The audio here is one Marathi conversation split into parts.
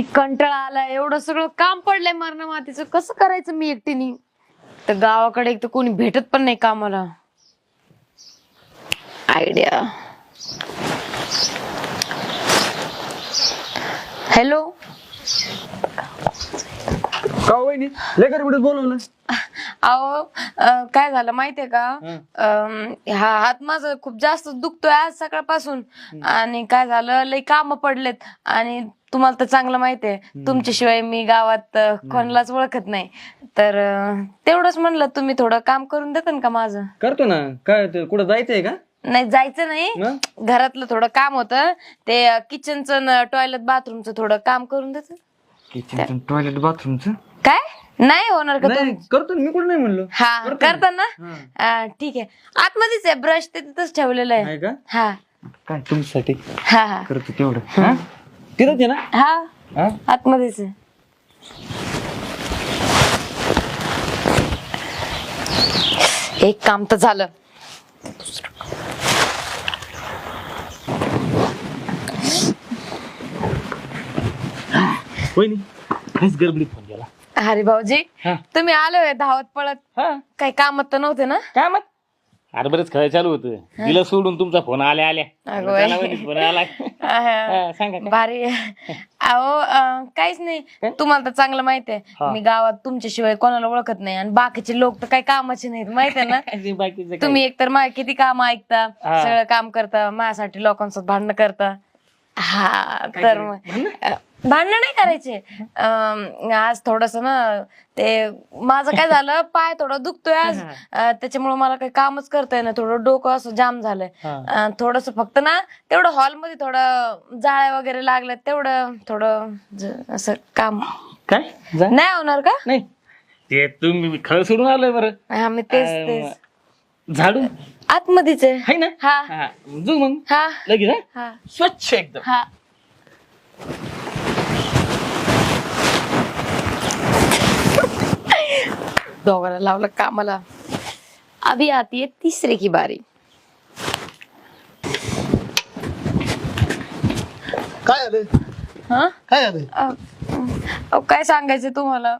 किती कंटाळा आलाय एवढं सगळं काम पडलंय मरण मातीचं. कसं करायचं मी एकटीने? तर गावाकडे एक तर कोणी भेटत पण नाही कामाला. आयडिया हॅलो का वहिनी? लेकर बिडत बोलवलं अहो अं, काय झालं माहितीये का? अं, हा हात माझं खूप जास्त दुखतोय आज सकाळपासून. आणि काय झालं? लई काम पडलेत. आणि तुम्हाला तर चांगलं माहितीये तुमच्याशिवाय मी गावात अं, कोणालाच ओळखत नाही. तर अं, तेवढंच म्हणलं तुम्ही थोडं काम करून देता का माझं? करतो ना. काय ते कुठं जायचंय का? नाही जायचं नाही. मग? घरातलं थोडं काम होतं. ते किचनचं टॉयलेट बाथरूमचं थोडं काम करून देत. किचन टॉयलेट बाथरूमचं काय? नाही होणार का नाही करतो ना, मी कुठं नाही म्हणलो. हा करता ना. हा, ठीक आहे. आतमध्येच आहे ब्रश ते तिथंच ठेवलेलं आहे. आहे का? हा. काय तुमच्यासाठी? हा हा. करतो तेवढं. हा? आहे ना? हा. हा? आतमध्येच. आहे एक काम तर झालं. वहिनी काहीच गडबडीत फोन केला अरे भाऊजी हा. तुम्ही आले होय धावत पळत. हा. काही कामात तर नव्हते ना? काय मत अरे बरेच खेळ चालू होतं दिलं सोडून तुमचा फोन आल्या आल्या अगं चला बाई. वहिनी, फोन आला. हा, सांगा काय? भारी अहो अं, काहीच नाही तुम्हाला तर चांगलं माहिती आहे हा. मी गावात तुमच्याशिवाय कोणाला ओळखत नाही आणि बाकीचे लोक तर काही कामाचे नाहीत माहिती आहे ना काय बाकीचं काय? तुम्ही एकतर मा किती काम ऐकता हा. सगळं काम करता माझ्यासाठी लोकांसोबत भांडणं करता हा तर मग भांडणं नाही करायचे. अं, आज थोडस ना ते माझं काय झालं पाय थोडं दुखतोय आज. त्याच्यामुळे मला काही कामच करता येईना. थोडं डोकं असं जाम झालंय. हा. थोडस फक्त ना तेवढं हॉलमध्ये थोडं जाळ्या वगैरे लागल्या तेवढं थोडं ज- असं काम. काय? जा. नाही होणार का? नाही. ते तुम्ही खेळ सोडून आलोय बरं. हा मी तेच अं, तेच. झाडू आतमध्येच आहे. आहे ना? हा. हा मग. हा. लगेच हा? हा. स्वच्छ एकदम. हा. दोघांना लावलं कामाला. अभी आती है तीसरे की बारी. काय आलं हा? काय आलं अ- काय सांगायचं तुम्हाला?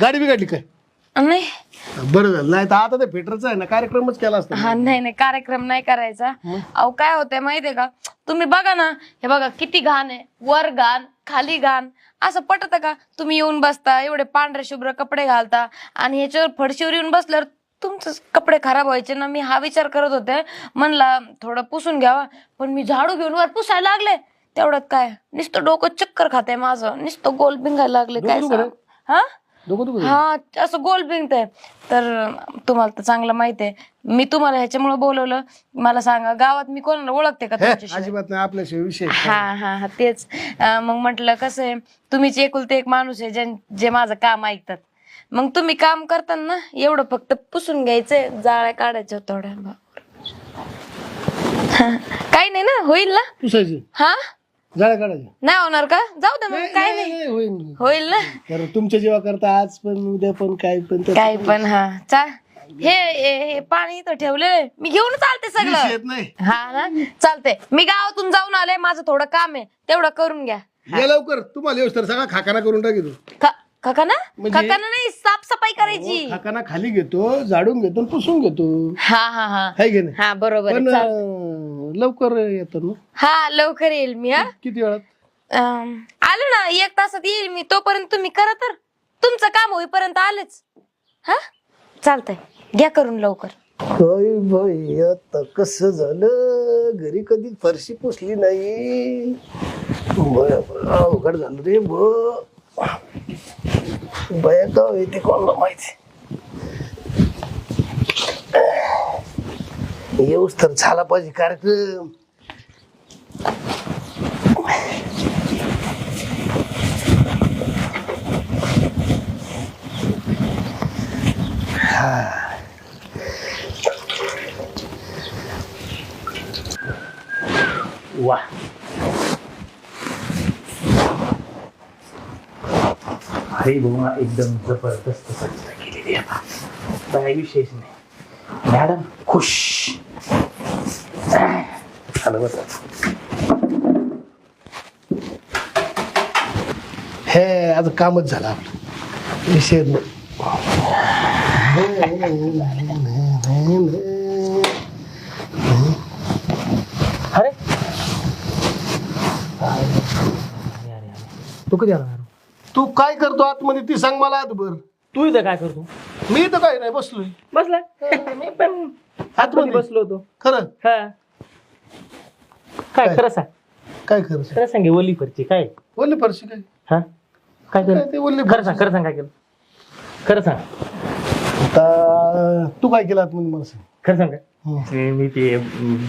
गाडी बिघडली काय? नाही. बरं झालं. नाही तर आता ते फिटरचा आहे ना कार्यक्रमच केला असता. हा नाही नाही कार्यक्रम नाही करायचा. अहो काय होतंय माहितीये का? तुम्ही बघा ना हे बघा किती घाण आहे. वर घाण खाली घाण. असं पटत का? तुम्ही येऊन बसता एवढे पांढरे शुभ्र कपडे घालता आणि ह्याच्यावर फडशीवर येऊन बसल्यावर तुमचे कपडे खराब व्हायचे ना? मी हा विचार करत होते. म्हणला थोडं पुसून घ्यावा. पण मी झाडू घेऊन वर पुसायला लागले. तेवढ्यात काय? नुसतं डोकं चक्कर खाते माझं. नुसतं गोल बिंगायला लागले काय सांग? हा? हा असं गोल बिंगतंय तर तुम्हाला तर चांगलं माहिती आहे. मी तुम्हाला ह्याच्यामुळे बोलवलं. मला सांगा गावात मी कोणाला ओळखते का हे, अजिबात नाही आपल्याशिवाय विषय हा हा हा तेच. अं, मग म्हटलं कसं आहे तुम्हीच एकुलते एक माणूस आहे ज्यां- जे माझं काम ऐकतात. मग तुम्ही काम करताना ना एवढं फक्त पुसून घ्यायचंय जाळ्या काढायच्या थोड्या. काही नाही ना होईल ना? पुसायची. हा? जाळ्या काढायच्या नाही होणार का? जाऊ दे मग काय नाही नाही, होईल. होईल ना? कारण तुमच्या जेव्हा करता आज पण उद्या पण काय पण काय पण हा. चा हे हे हे पाणी इथं ठेवलंय मी घेऊन चालते सगळं. येत नाही. हा ना? चालते मी गावातून जाऊन आले माझं थोडं काम आहे. तेवढं करून घ्या. ये लवकर. तुम्हाला येऊस तर सगळा खाकाना करून टाकी तू. का- काका ना म्हणजे- काका ना नाही साफसफाई करायची. खाकाना खाली घेतो झाडून घेतो आणि पुसून घेतो. हा हा हा. हाय की नाही? हा बरोबर आहे, पण चाल- अं, लवकर येतो ना? हा लवकर येईल मी हा. किती वेळात? अं, आलो ना एक तासात येईल मी. तोपर्यंत तुम्ही करा तर. तुमचं काम होईपर्यंत आलेच. हा? चालतंय. घ्या करून लवकर. होय आता कसं झालं? घरी कधी फरशी पुसली नाही. बरं, बरं, अवघड झालं रे ब. बया कोणाला माहिती? येऊस तर झाला पाहिजे कार्यक्रम. वा. अरे एकदम जबरदस्त स्वच्छता केलेली आहे. काय विशेष नाही. मॅडम खुश. हे आता कामच झालं आपलं. विषय अरे. तू कधी आला तू काय करतो आतमध्ये? ती सांग मला आतभर तू इथं काय करतो? मी तर काय नाही बसलोय. बसलाय मी पण आतमध्ये बसलो होतो. खरं? हा. काय काय? खरं सांग. काय खरं खरं सांगे ओली फरची काय? बोलले परशी काय? हा? काय काय केलं? ते बोलले खरं सांग खरं सांग काय केलं? खरं सांग. आता तू काय केलं आतमध्ये मला सांग. खरं सांग काय? हं. ते मी ते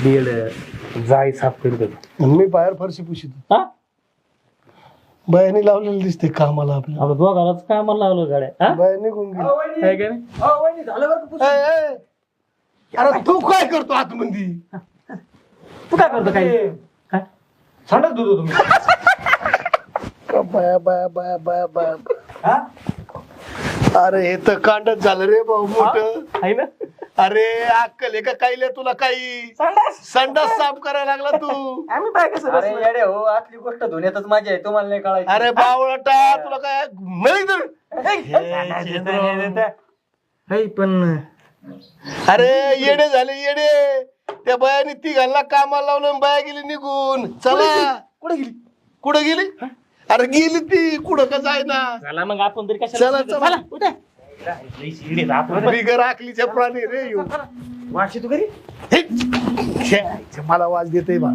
बेड जाय साफ करत होतो. मी बाहेर फरशी पुशीत हा? बायाने लावलेलं दिसते कामाला आपल्या आपलं दोघालाच काय मला लावलं गाड्या हा? बाया निघून गेली. काय काय नाही? ए, ए. अरे तू काय करतो आतमध्ये? तू काय करतो काय? काय सांडच दूध तुम्ही. का बाया बाया बाया बाया बाया? अरे हे तर कांडच झालं रे भाऊ मोठ. आहे ना? अरे अक्कल आहे का काही तुला काही? संडास. साफ करायला लागला तू. आम्ही बाय कसं अरे येडे हो आतली गोष्ट धुण्यातच मजा आहे तुम्हाला नाही कळायची. अरे बावळटा तुला काय नाही तर? हे पण अरे येडे झाले येडे. त्या बायाने ती घालला कामाला लावलं आणि बाया गेली निघून. चला. कुठे गेली? कुठं गेली? अरे गेली ती. कुठं का जायना? चला मग आपण तरी चला, चला. उद्या बिगर आखलीच्या प्राणी रे येऊ. वाशी तू घरी? छे, छे, मला वाज देते बा.